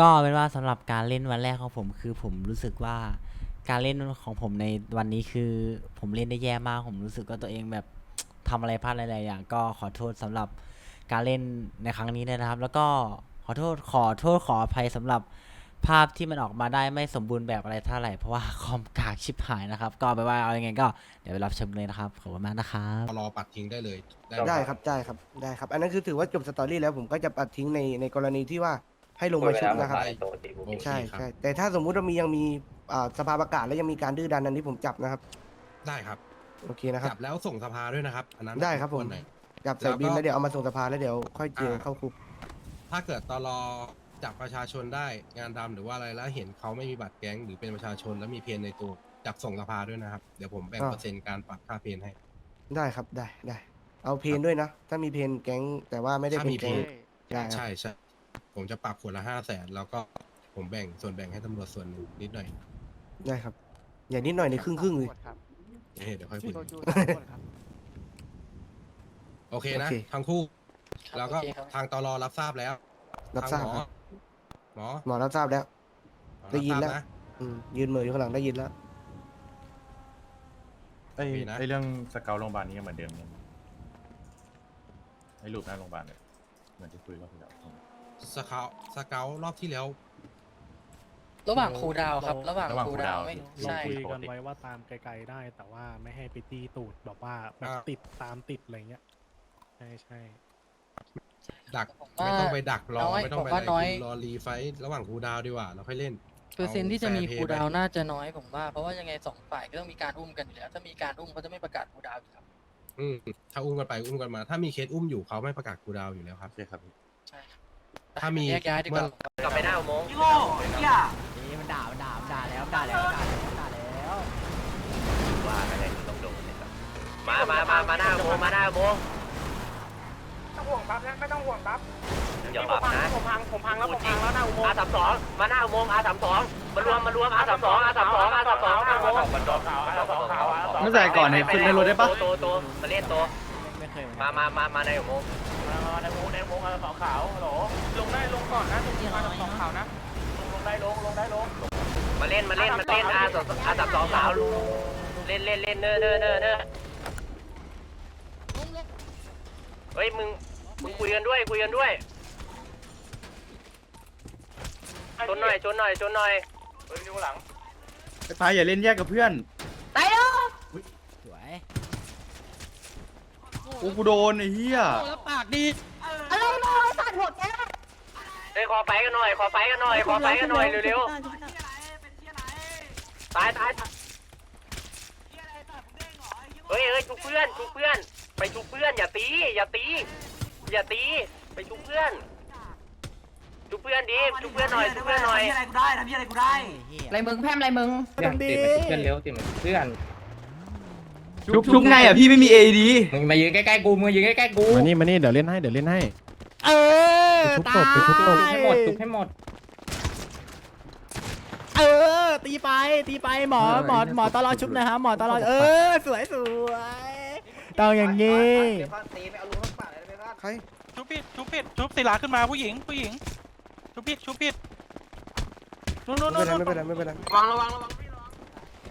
ก็เป็นว่าสำหรับการเล่นวันแรกของผมคือผมรู้สึกว่าการเล่นของผมในวันนี้คือ ผมเล่นได้แย่มากผมรู้สึกว่าตัวเองแบบทำอะไรพลาดหลายๆอย่างก็ขอโทษสำหรับการเล่นในครั้งนี้ด้วยนะครับ แล้วก็ขอโทษขอโทษขออภัยสำหรับภาพที่มันออกมาได้ไม่สมบูรณ์แบบอะไรเท่าไหร่เพราะว่าคอมกากชิบหายนะครับ ก็ไปนว่าเอายังไงก็เดี๋ยวไปรับชมเลยนะครับขอบคุณมากนะครับรอปัดทิ้งได้เลยได้ครับได้ครับได้ครับ อันนั้นคือถือว่าจบสตอรี่แล้วผมก็จะปัดทิ้งในในกรณีที่ว่า ให้ลงมาชุบนะครับโอเคใช่ครับใช่แต่ถ้าสมมุติว่ามียังมีอ่าสภาประกาศแล้วยังมีการดื้อดันอันนี้ผมจับนะครับ ได้ครับโอเคนะครับ จับแล้วส่งสภาด้วยนะครับ อันนั้นได้ครับผมวหน่อยจับใส่บินแล้วก็แล้วเดี๋ยวเอามาส่งสภาแล้วเดี๋ยวค่อยเจออ่าเข้าคุก ถ้าเกิดตลอจับประชาชนได้งานดำหรือว่าอะไรแล้วเห็นเขาไม่มีบัตรแก๊งหรือเป็นประชาชนแล้วมีเพนในตัวจับส่งสภาด้วยนะครับ เดี๋ยวผมแบ่งอ่า เปอร์เซ็นต์การปรับค่าเพนให้ ได้ครับได้ได้ เอาเพนด้วยนะ ถ้ามีเพนแก๊งแต่ว่าไม่ได้ถ้าเป็นมีแก๊งเพนได้ครับ ใช่ใช่ ผมจะปรับขวดละห้าแสนแล้วก็ผมแบ่งส่วนแบ่งให้ตำรวจส่วนหนึ่งนิดหน่อยได้ครับ อย่านิดหน่อยในครึ่งครึ่งๆเลยเฮ้ยเดี๋ยวค่อยคุยโซจูสามคนครับ โอเคนะโอเคทั้งคู่ ครับแล้วก็โอเคครับ ทางตลอรับทราบแล้วรับทราบทงหมคอรับหมอหมอรับทราบแล้ว หมอได้ยินรับทราบแล้วอืมยืนเหมืออยู่ข้างหลังได้ยินแล้ว ไอ้โอเคนะ ไอ้เรื่องสเกลโรงพยาบาลนี่ยังเหมือนเดิมเนี่ยไอ้รูปหน้าโรงพยาบาลเนี่ยเหมือนที่คุยรอบที่แล้ว สเกาสเกลรอบที่แล้ว ระหว่างครูดาวครับ ระหว่างระหว่างครูครูดาดาววไม่ที่เราใช่ คุยปกันกติไว้ว่าตามไกลๆได้ แต่ว่าไม่ให้ไปตีตูดแบบว่าแบบอ่า ติดตามติดอะไรเงี้ยใช่ใช่ดักผมว่าไม่ต้องไปดักรอน้อยไม่ต้องไปผมว่าอะไรน้อย รอรีไฟท์ระหว่างครูดาวดีกว่าเราค่อยเล่น เปอร์เซ็นต์ที่จะมีเอครูแฟดาวเพย์ไปน่าจะน้อยผมว่า เพราะว่ายังไงสองฝ่ายก็ต้องมีการอุ้มกันอยู่แล้ว ถ้ามีการอุ้มเขาจะไม่ประกาศครูดาวอยู่แล้ว อืมถ้าอุ้มกันไปอุ้มกันมา ถ้ามีเคสอุ้มอยู่เขาไม่ประกาศครูดาวอยู่แล้วครับโอเคครับพี่ใช่ครับ ถ้ามีแยกย้ายดีกว่าเมื่อกลับไปหน้าอุโมงค์นี่มันด่ามันด่ามันด่าแล้วด่าแล้วด่าแล้วด่าแล้วมามามามาหน้าอุโมงค์มาหน้าอุโมงค์ต้องห่วงปั๊บนะไม่ต้องห่วงปั๊บอย่าปรับนะผมพังผมพังแล้วผมพังแล้วหน้าอุโมงอาค์สามสองมาหน้าอุโมงค์อาสามสองมารวมมารวมอาสามสองอาสามสองอาสามสองหน้าอุโมงค์ไม่ใส่ก่อนเนี่ยขึ้นในรถได้ปะโตโตมาเล่นโตไม่เคยเหมือนมากันมามามาในอุโมงค์ในอุโมงค์ในอุโมงค์อาสองขาวฮัลโหลลงได้ลงก่อนนะตรงนี้อาสองขาวนะลงลงได้ลงลงได้ลงมาเล่นมาเล่นมาเล่นอาสามอาสามสองสาวเล่นเล่นเล่นเน้อเน้อเน้อเน้อเฮ้ยมึงมึงคุยกันด้วยคุยกันด้วยชนหน่อยชนหน่อยชนหน่อยเฮ้ยนิ้วหลังไอ้พายอย่าเล่นแยกกับเพื่อนสวยโอ้กูโดนไอ้เหี้ยเฮ้ย ขอไฟกันหน่อย ขอไฟกันหน่อย ขอไฟกันหน่อยเร็วๆตายตายตายเฮ้ยเฮ้ยชุบเพื่อนชุบเพื่อน ไปชุบเพื่อนอย่าตี อย่าตี อย่าตี ไปชุบเพื่อนชุบเพื่อนดิชุบเพื่อนหน่อยชุบเพื่อนหน่อยอะไรกูได้ทำอะไรกูได้เฮียไรมึงแพมไรมึงต้องดีเพื่อนเร็วติดเหมือนเพื่อนชุบชุบไงอะพี่ไม่มี AD มึงมายืนใกล้ๆกูมึงยืนใกล้ๆกูมานี่มานี่เดี๋ยวเล่นให้เดี๋ยวเล่นให้ เออ ไปชุบตาศพไปชุบศพยให้หมดทุกให้หมด เออ ตีไปตีไปหมอหมอหมอตลอดชุบนะฮะหมอตลอดเออสวยสวยต้องอย่างงี้ใครชุบผิดชุบผิดชุบศิลาขึ้นมาผู้หญิงผู้หญิง ชุบผิดชุบผิดนู่นนู่นไม่นู่นเป็นไรไม่เป็นไรไม่เป็นไรระวังระวังระวัง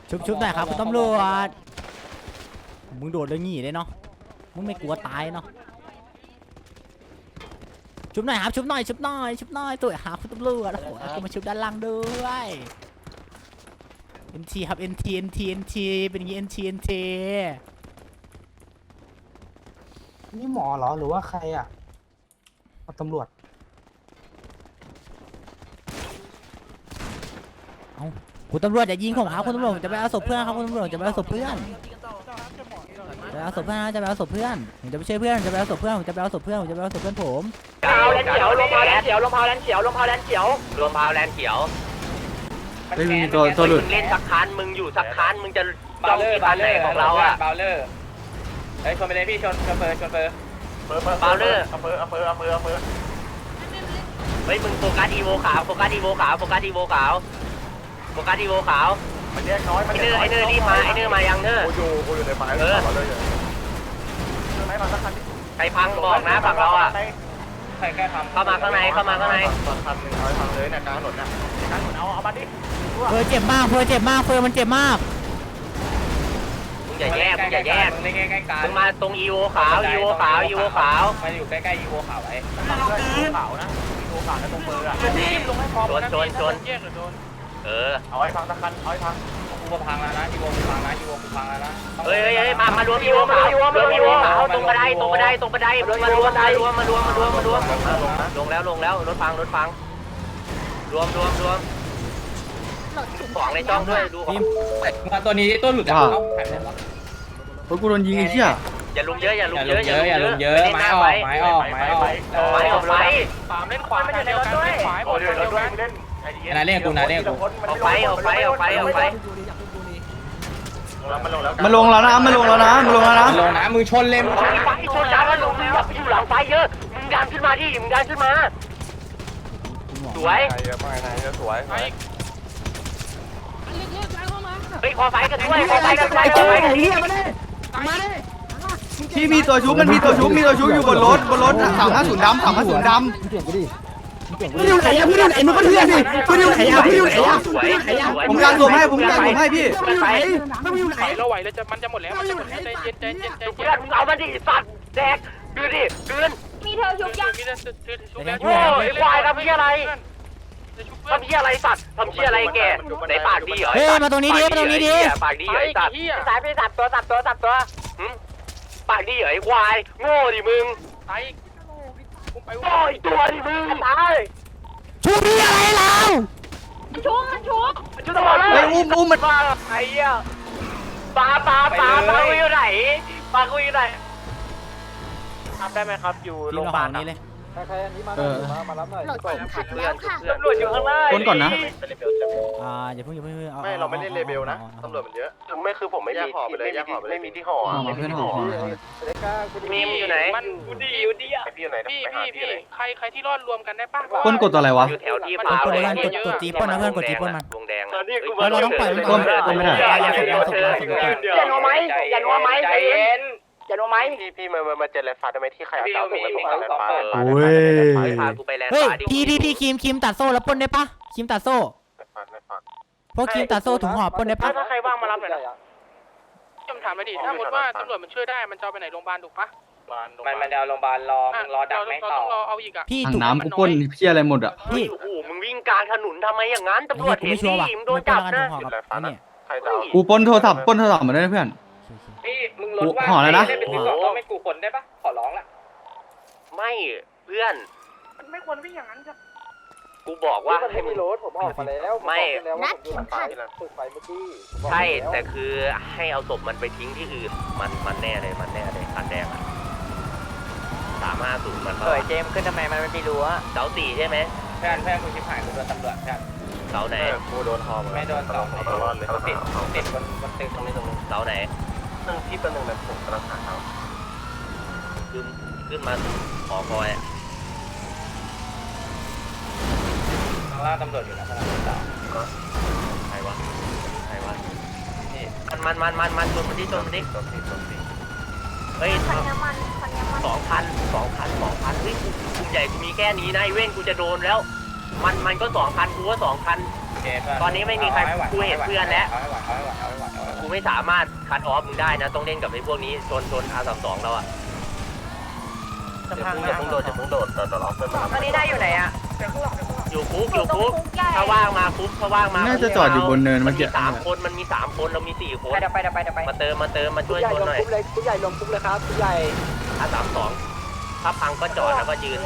ชุบชุบหน่อยครับคุณตำรวจมึงโดดเลยงี้เลยเนาะมึงไม่กลัวตายเนาะ ชุบหน่อยครับชุบหน่อยชุบหน่อยชุบหน่อยตัวหาคุณตำรวจโอ้โหกูมาชุบด้านล่างด้วย NT ครับ NT NT NT เป็นอย่างงี้ NT NT นี่หมอเหรอหรือว่าใครอะตำรวจคุณตำรวจอย่ายิงผมครับคุณตำรวจผมจะไปเอาศพเพื่อนครับคุณตำรวจผมจะไปเอาศพเพื่อน จะไปเอาศพเพื่อนนะจะไปเอาศพเพื่อนผมจะไปช่วยเพื่อนผมจะไปเอาศพเพื่อนผมจะไปเอาศพเพื่อนผมจะไปเอาศพเพื่อนผมเอาแลนเขียวลงพาวแลนเขียวลงพาวแลนเขียวลงพาวแลนเขียวลงพาวแลนเขียวเฮ้ยมีตัวตัวหลุดมึงเล่นสักคันมึงอยู่สักคันมึงจะจ้องที่คันไหนของเราอะบาเลอร์เฮ้ยชนไปเลยพี่ชนชนเฟอร์ชนเฟอร์บาเลอร์อำเภออำเภออำเภออำเภอเฮ้ยมึงโฟกัสอีโวขาวโฟกัสอีโวขาวโฟกัสอีโวขาวโฟกัสอีโวขาว มันแยกน้อยไอเนอร์ไอเนอร์รีบมาไอเนอร์มายังเนอร์กูอยู่กูอยู่ในไฟเออเลยไหนมาสักคันใครพังบอกนะฝั่งเราอะใครแค่ทำเข้ามาข้างในเข้ามาข้างในตอนทำหนึ่งร้อยทางเลยเนี่ยกลางถนนน่ะการหนุนเอาเอามาดิเฟอร์เจ็บมากเฟอร์เจ็บมากเฟอร์มันเจ็บมาก มึงอย่าแยกมึงอย่าแยกมึงเล่นใกล้ๆกันมึงมาตรงอีโวขาวอีโวขาวอีโวขาว มาอยู่ใกล้ๆอีโวขาวไว้เพื่อนดูขาวนะดูขาวนะตรงมืออะลงให้พร้อมนะพี่ถ้าแยกหรือโดน เออ เอาไว้ฟังตะคันเอาไว้ฟังกูก็พังแล้วนะอีโวกูพังนะอีโวกูพังแล้วนะเฮ้ยเฮ้ยเฮ้ยมามารวมอีโวขาวรวมอีโวขาวตรงกระไดตรงกระไดตรงกระไดมารวมมารวมมารวมมารวมมารวมลงแล้วลงแล้วรถฟังรถฟัง รวมรวมรวมของในช่องด้วยดูของมาตัวนี้ตัวหลุดอะเฮ้ยกูโดนยิงไอ้เหี้ย อย่าลุมเยอะอย่าลุอมย่าเยลอะงเยอะอย่าลงเยอะไม้ออกไม้ออกไม้ออกไม้ออกไปสามเล่นขวากันเดียวกันเล่นขวาหมดเดียวกันนายเล่นกูนายเล่นกูออกไปออกไปออกไปออกไปมันลงแล้วมาลงแล้วนะมาลงแล้วนะมาลงแล้วนะลงนะมึงชนเล่มไฟชนจ้าแล้วลงอย่าไปอยู่หลังไฟเยอะมึงดันขึ้นมาดิมึงดันขึ้นมาสวยไอ้เฮ้ยคอไฟกันด้วยคอไฟกันด้วยคอไฟกันด้วย พี่มีตัวชุบมันมีตัวชุบมีตัวชุบอยู่บนรถบนรถสามห้าศูนย์ดำสามห้าศูนย์ดพี่อยู่ไหนอะพี่อยู่ไหนมึงก็เพื่อนดิพี่อยู่ไหนอะพี่อยู่ไหนอะสวยสวยำผมกางส่งให้ผมกางส่งให้พี่พี่อยู่ไหนพี่อยู่ไหนไหวเราไหวแล้วจะมันจะหมดแล้วมันจะหมดแล้วใจเย็นใจเย็นใจเพื่เย็อนนมึงเอามันดิสัตว์แดกดูดิเดือนมีเธอชุบยังมีแต่ถือชุบแล้วโอ้ยควายทำเพี้ยอะไรทำเพี้ยอะไรสัตว์ทำเพี้ยอะไรแกในปากดีเหรอเฮ้ยมาตรงนี้ดิมาตรงนี้ดิปากดีเหรอไอ้ไอ้สัตว์เหี้ยสายไปสับตัวสับตัวสับตัว ปากดีเหรอไอ้ควายโง่ดิมึงไอ้กูไปโง่อีกตัวดิมึงตายชูพี่อะไรเราชุบมันชุบชุดตำรวจเฮ้ยอุ้มอุ้มมันปลาไอ้เหี้ยปลาปลาปลาปลากูอยู่ไหนปลากูอยู่ไหนทำได้ไหมครับอยู่พี่โรงพเรายาขบาอลงนี้เลยเออโหลดเข็มขัดแล้วค่ะ ตำรวจอยู่ข้างหน้าคนก่อนนะ อ่าอย่าเพิ่งอย่าเพิ่งอาไม่ เราไม่เล่นเลเบลนะอาตำรวจมันเยอะไม่คือผมไม่แยมีกห่อไปเลยแยกห่อไปเลยไม่มีที่ห่อห่อมาเพื่อนห่อห่อห่อมีมอยู่ไหนมันอยู่ดีอยู่ดีอะพี่อยู่ไหนพี่พี่พี่ใครใครที่รอดรวมกันได้ป่ะคนกดตัวอะไรวะ อยู่แถวที่กฟ้าดเลยกดกดจีปล้นนะเพื่อนกดจีปล้นมันวงแดงเราเราต้องปล่อยมันก่อนปล้นไม่ได้อย่าอย่าอย่าอย่านัวไหมอย่านัวไหมใจเย็น อย่านัวไหมพี่พี่มามาเจอแลนด์ฟ้าได้ไหมที่ใครเอาดาวส่งมาส่งแลนด์ฟ้าโอ้ย พากูไปแลนด์เฮ้ยฟ้าดิพี่พี่พี่ครีมครีมตัดโซ่แล้วปล้นได้ปะครีมตัดโซ่พวกครีมตัดโซ่ถุงห่อปล้นได้ปะถ้าใครว่างมารับหน่อยนะคำถามไปดิถ้าสมมติว่าตำรวจมันช่วยได้มันจะเอาไปไหนโรงพยาบาลถูกปะมันมันเอาโรงพยาบาลรอมึงรอดักไม่ต่อต้องรอเอาอีกอะพี่ถังถุงน้ำกูปล้นเพี้ยอะไรหมดอะพี่โอ้โหมึงวิ่งกลางถนนทำไมอย่างนั้นตำรวจกูเห็นไม่ชัวร์ว่ะดิมึงโดโดนนจัจับบกันถุนะงห่อกับไอ้เนี่ยใครจะเอากูปล้นโทรศัพท์ปล้นโทรศัพท์มาด้วยนะเพื่อน พี่มึงลดว่าห่อแล้วนะ เล่นเป็นสิบสองต้องไม่กูคนได้ปะขอร้องละไม่เพื่อน มันไม่ควรวิ่งอย่างนั้นครับกูบอกว่าให้มึงไม่นัดเข็มขัดใช่แต่คือให้เอาศพมันไปทิ้งที่อื่นมันมันแน่เลยมันแน่เลยคันแดงอะสามห้าศูนย์มันเปิดเกมขึ้นทำไมมันไม่รู้อะเสาสี่ใช่ไหมเพื่อนเพื่อนกูชิบหายกูโดนตำรวจเพื่อนเสาไหนกูโดนห่อไม่โดนสองเอาตลอดเลยติดติดบนบนตึกตรงนี้ตรงนี้เสาไหน นึงพี่เป็นหนึ่งเลยผมกำลังหาเขาขึ้นขึ้นมาขอคอยอะข้างล่างตำรวจอยู่นะข้างล่างตำรวจใครวะใครวะมันมันมันมันมันชนมันดิชนมันดิตบตีตบตีเฮ้ยควันน้ำมันควันน้ำมันสองพันสองพันสองพันเฮ้ยกูกลุ่มใหญ่กูมีแค่นี้นะไอ้เว้นกูจะโดนแล้ว มันมันก็สองพันกูก็สองพันตอนนี้ไม่มีใครกูเห็นเพื่อนแล้วเอาให้ ไหวเอาให้ไหวเอาให้ไหวเอาให้ไหวกูไม่สามารถคัดออฟมึงได้นะ ต้องเล่นกับไอ้พวกนี้ชนชนอาสามสองเราอะจะพังอย่าเพิ่งโดดอย่าเพิ่งโดดต่อต่อรอเพื่อนมาตอนนี้ได้อยู่ไหนอะอยู่คุกออยู่ยู่ตรงคุกคุกใหญ่ถ้าว่างมาคุกถ้าว่างมาน่าจะจอดอยู่บนเนินมัเมื่อนมีกี้สามคนมันมีสามคนเรามีสี่คนเดี๋ยวไปเดี๋ยวไปเดี๋ยวไปมาเติมมาเติมมาช่วยชนหน่อยคุกใหญ่ลงคุกเลยครับคุกใหญ่อาสามสองถ้าพังก็จอดแล้วก็ยืน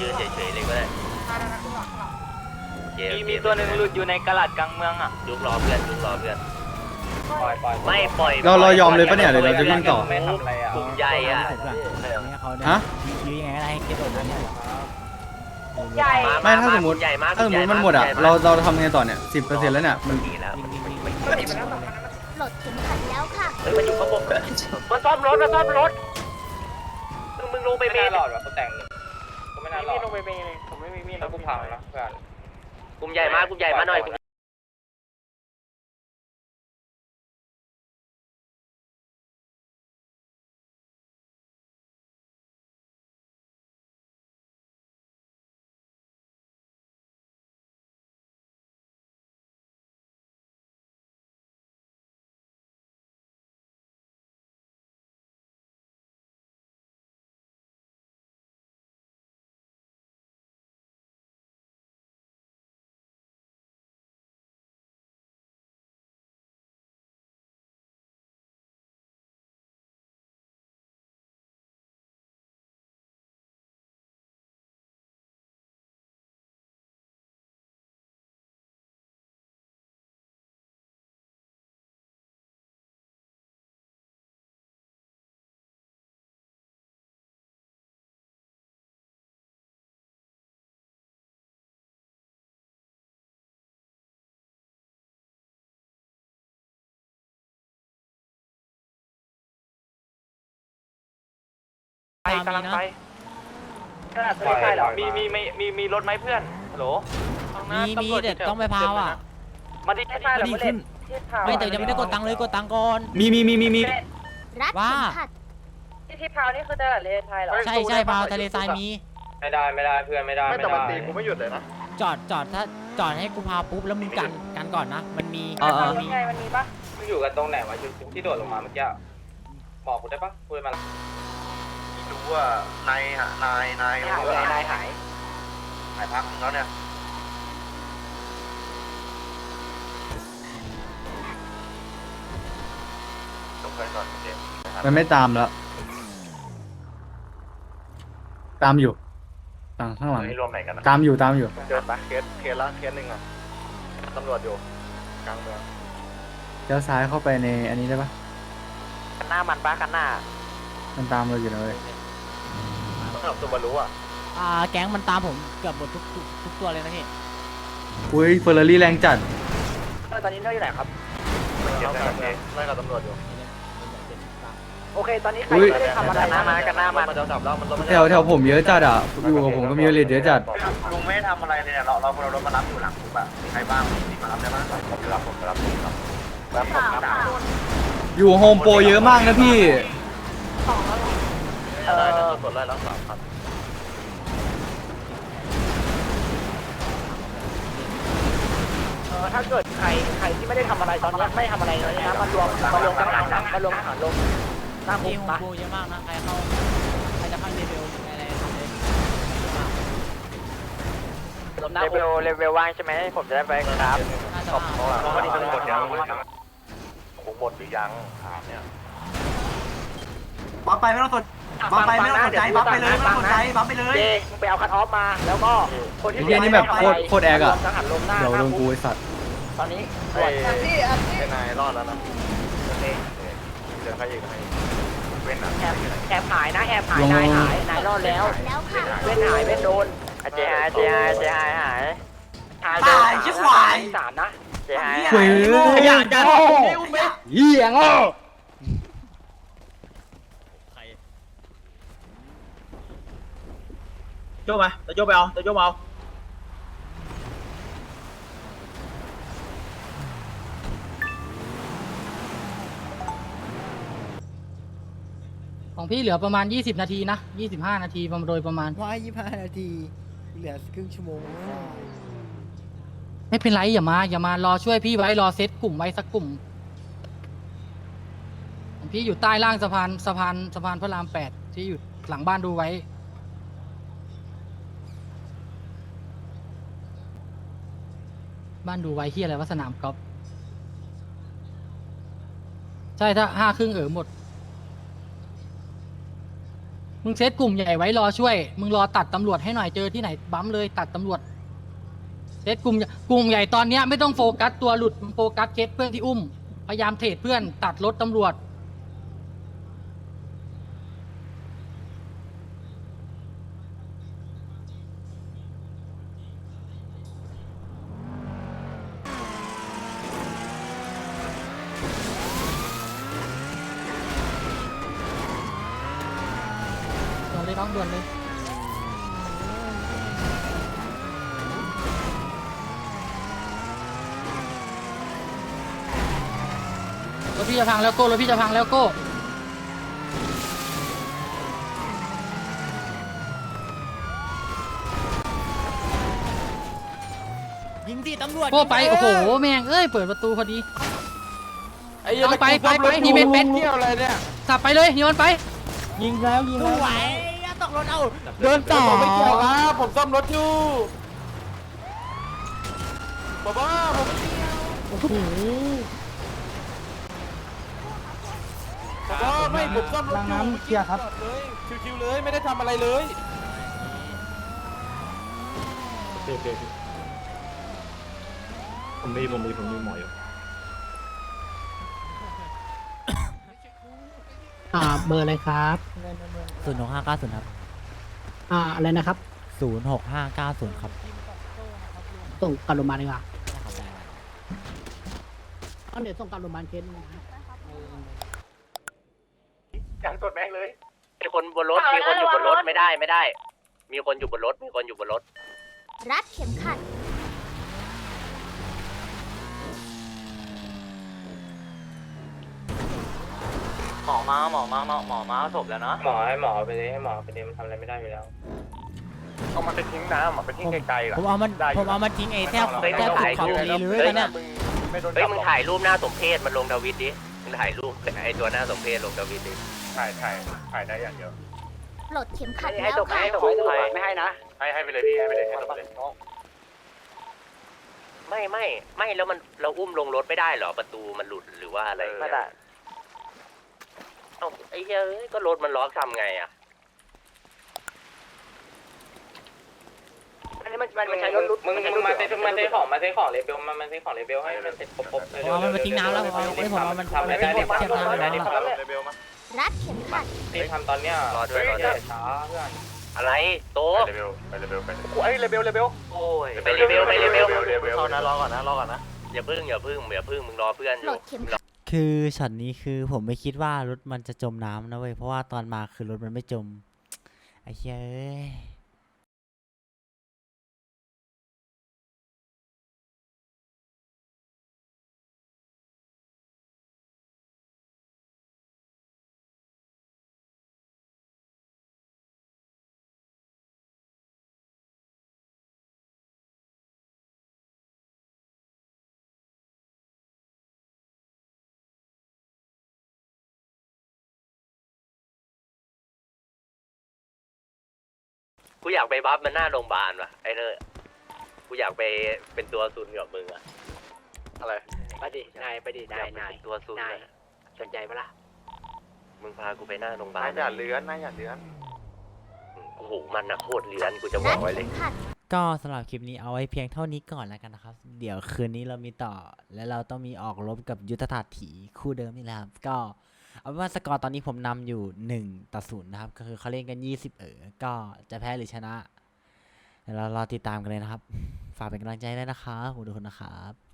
ยืนเฉยๆเลยก็ได้โอเคโอเคมีตัวหนึ่งหลุดอยู่ในกระดาษกลางเมืองอะยุกรอเพื่อนยุกรอเพื่อนปล่อยปล่อย ไม่ปล่อยเราเรายอมเลยปะเนี่ยเดี๋ยวเราจะวิ่งต่อ ไม่ทำอะไรอะกลุ่มใหญ่อะเนี่ยเขาฮะ ยื้อยังไงก็ได้ให้เก็บโดนเนี่ยใหญ่ไม่ถ้าสมมติใหญ่มากถ้าสมมติมันหมดอะเราเราทำไงต่อเนี่ยสิบเปอร์เซ็นต์แล้วเนี่ยมันดีแล้ววิ่งวิ่งวิ่งวิ่งโหลดเข็มขัดแล้วค่ะ เฮ้ยมันอยู่ข้างบนมันซ่อมรถมันซ่อมรถมึงมึงลงไปไม่เบน่ารรอดว่ะกูแต่งกูไม่น่ารอมีดลงไปเป็นไงผมไม่มีมีดแล้วกูพังแล้วเพื่อนกลุ่มใหญ่มากกลุ่มใหญ่มาหน่อยกลุ่ม ตามกำลัมีงนะไปไม่ใช่หรอมีมีมีมีมีรถไหมเพื่อนฮัลโหลข้างหน้ามีมีตำรวจเด็ดยู่แถวต้องไปพาวอะมาดิไม่ใช่หรอดีไม่ขึ้เล่นนที่พาวไม่แต่ยังไม่ได้กดตังค์เลยกดตังค์ก่อนมีมีมีมีมีรัดว่าเข็มขัดที่พาวนี่คือตลาดเลนไทยเหรอใช่ใช่พาวทะเลทรายมี ไม่ได้ไม่ได้เพื่อนไม่ได้ไม่ไม่แต่มันได้ตีกูไม่หยุดเลยนะจอดจอดถ้าจอดให้กูพาปุ๊บแล้วมึงกันกันก่อนนะมันมีเออเออมันมีไงมันมีปะมึงอยู่กันตรงไหนวะอยู่ที่โดดลงมาเมื่อกี้บอกกูได้ปะพูดมา รู้ว่านายนายนายหายนายหายหายพักนึงแล้วเนี่ยต้องเคยก่อนเจมส์มันไม่ตามแล้ว ตามอยู่ตางข้างหลังนี่รวมไหนกันนะตามอยู่ตามอยู่เดินไปเคสเคสละเคสหนึ่งอะตำรวจอยู่กลางเมืองเลี้ยวซ้ายเข้าไปในอันนี้ได้ปะคันหน้ามันปะคันหน้ามันตามเราอยู่นะเลย ต้องขับซูบารุอะอ่าแก๊งมันตามผมเกือบหมดทุกทุกทุกตัวเลยนะพี่อุ้ยเฟอร์รารี่แรงจัด ตอนนี้เราอยู่ไหนครับเก็บได้กับเองไล่กับตำรวจอยู่โอเค ตอนนี้ใครอุ๊ย ไม่ได้ทำอะไรนะมากันหน้ามันมันจะจับแล้วมันรถแถวแถวผมเยอะจัดอะอยู่กับผมก็มีเลดเยอะจัดลุงไม่ทำอะไรเลยเนี่ยเราเราเรารถมารับอยู่หลังคุกอะมีใครบ้างมีมารับได้บ้างผมรับผมรับผมรับรับผมรับอยู่โฮมโปรเยอะมากนะพี่ได้ได้ กดไล่แล้วสามพันเออถ้าเกิดใครใครที่ไม่ได้ทำอะไรตอนนี้ไม่ทำอะไรเลยนะมารวมมารวมทหารนะมารวมทหารลงหน้าคุที่กโฮมนะโปรเยอะมากนะใครเข้าใครจะเข้าเลเวลอะไรทำเลยเลเวลเลเวลว่างใช่ไหมผมจะได้ไปครับน่าจะเพราะว่าเขาไม่ได้กดยังคุกหมดหรือยังถามเนี่ยบัฟไปไม่ต้องสน บัฟไปไม่ต้องสนใจบัฟไปเลยไม่ต้องสนใจบัฟไปเลยเจมึงไปเอาคัทออฟมา แล้วก็คนที่ไอ้เหี้ยนี่แบบโคตรโคตรแอคอะรวมทหารลงหน้าเดี๋ยวหน้าโดนกูคุกไอสัตว์ตอนนี้ไอ้ไอ้นายรอดแล้วนะโอเคเดี๋ยวใครอีกใครเว้นอะแอบแอบหายนะแอบหายนายหายนายรอดแล้วแล้วค่ะเว้นหายเว้นโดนเจหายเจหายเจหายหายหายตายชิบหายสามนะเจหายเฮ้ยอยากจะเหี้ยงอ โจ้มาตะโจ้ไปเอาตะโจ้มาเอาของพี่เหลือประมาณ 20 นาทีนะ 25 นาทีประมาณโดยประมาณ ว่ายี่ห้านาที เหลือครึ่งชั่วโมงไม่เป็นไรอย่ามา อย่ามารอช่วยพี่ไว้รอเซตกลุ่มไว้สักกลุ่ม พี่อยู่ใต้ล่างสะพานสะพานสะพานพระรามแปดที่อยู่หลังบ้านดูไว้ บ้านดูไว้ที่อะไรวะสนามกอล์ฟใช่ถ้าห้าครึ่งเออหมด มึงเซตกลุ่มใหญ่ไว้รอช่วย มึงรอตัดตำรวจให้หน่อยเจอที่ไหนบั๊มเลยตัดตำรวจเซตกลุ่มกลุ่มใหญ่ตอนเนี้ยไม่ต้องโฟกัสตัวหลุดโฟกัสเคสเพื่อนที่อุ้ม พยายามเทรดเพื่อนตัดรถตำรวจ ด่วนเลยน้องด่วนเลย รถ พังแล้วโก้รถพี่จะพังแล้วโก้ยิงสิตำรวจโก้ไปโอ้โหแม่งเอ้ยเปิดประตูพอดีเอาไปไปไปฮีเมนเป็นสับไปเลยฮีมันไป ยิงแล้วยิงแล้วไหวอย่าตกรถเอาเดินต่อไม่เกี่ยวครับผมซ่อมรถอยู่บอกว่าผมโอ้โห บอ กว่าไม่ผมซ่อมรถอยู่น้ำเคลียร์ครับเลยชิวๆเลยไม่ได้ทำอะไรเลยผมมีผมมีผมมีหมออยู่อ่าเบอร์อะไรครับศูนย์หกห้าเก้าศูนย์ครับอ่าอะไรนะครับศูนย์หกห้าเก้าศูนย์ครับส่งการโรงพยาบาลดีกว่าได้ครับได้เอาเดี๋ยวส่งการโรงพยาบาลเคสนึงนะ การกดแม่งเลยเอคนบนรถ มีคนอยู่บนรถไม่ได้ไม่ได้ มีคนอยู่บนรถ มีคนอยู่บนรถ รัดเข็มขัด หมอมาหมอมาหมอหมอมาศพแล้วนะหมอให้หมอไปเลยให้หมอไปเลยมันทำอะไรไม่ได้อยู่แล้ว เอามันไปทิ้งน้ำอะไปทิ้งไกลๆล่ะผมเอามันได้อยู่ผมเอามันทิ้งไอ้แทบเฮ้ยแทบถ่ายขอบรูปทะเลเลยตอนเนี้ยมึงไม่โดนเฮ้ยจับมึงหรอกถ่ายรูปหน้าสมเพศมันลงดาวิดดิ มึงถ่ายรูปไอ้ตัวหน้าสมเพศลงดาวิดดิ ถ่ายถ่ายถ่ายได้อย่างเดียว ปลดเข็มขัดแล้วค่ะไม่ให้นะ ให้ให้ไปเลยพี่ให้ไปเลยให้ไปเลยไม่ไม่ไม่แล้วมันเราอุ้มลงรถไม่ได้เหรอประตูมันหลุดหรือว่าอะไรไม่ได้เอ้าไอ้เหี้ยเอ้ยก็รถมันล็อกทำไงอะอันนี้มันมันใช้รถลุดมึงมึงมาเซ็ตมาเซ็ตของมาเซ็ตของเลเบลมามาเซ็ตของเลเบลให้มันเซ็ตครบๆผมเอามันไปทิ้งน้ำแล้วผมเอาเอ้ยผมเอามันทำอะไรได้เทียบเทียบน้ำทำอะไรได้แล้วทำอะไรได้ รัดเข็มขัดนี่ทำตอนเนี้ยรอด้วยรอด้วย ช้าเพื่อนอะไรโตไปเลเบลไปเลเบลไปเลเบลเอ้ยเลเบลเลเบลโอ้ยไปเรเบลไปเรเบลเลเบลเขานะรอก่อนนะรอก่อนนะอย่าพึ่งอย่าพึ่งอย่าพึ่งมึงรอเพื่อนอปลยู่ดเข็มขัด คือช็อตนี้คือผมไม่คิดว่ารถมันจะจมน้ำนะเว้ย เพราะว่าตอนมาคือรถมันไม่จม ไอ้เหี้ยเอ้ย กูอยากไปบัฟมันหน้าโรงพยาบาลว่ะไอ้เนอกูอยากไปเป็นตัวซุนกับมึงอะอะไร ไปดิ นาย ไปดิ นาย นาย ตัวซุนนาย สนใจปะล่ะ มึงพากูไปหน้าโรงพยาบาลนายอย่าเลื้อนนายอย่าเลื้อนโอ้โหมันนะโคตรเลือนกูจะบรัอดกไว้เลเข็ยมขัดก็สำหรับคลิปนี้เอาไว้เพียงเท่านี้ก่อนแล้วกันนะครับ เดี๋ยวคืนนี้เรามีต่อ และเราต้องมีออกรบกับยุทธถาถีคู่เดิมนี่แหละครับก็ เอาเป็นว่าสกอร์ตอนนี้ผมนำอยู่ 1ต่อ0นะครับ ก็คือเขาเล่นกัน 20 เออ ก็จะแพ้หรือชนะเดี๋ยวเรารอติดตามกันเลยนะครับ ฝากเป็นกำลังใจด้วยนะครับขอบคุณทุกคนนะครับ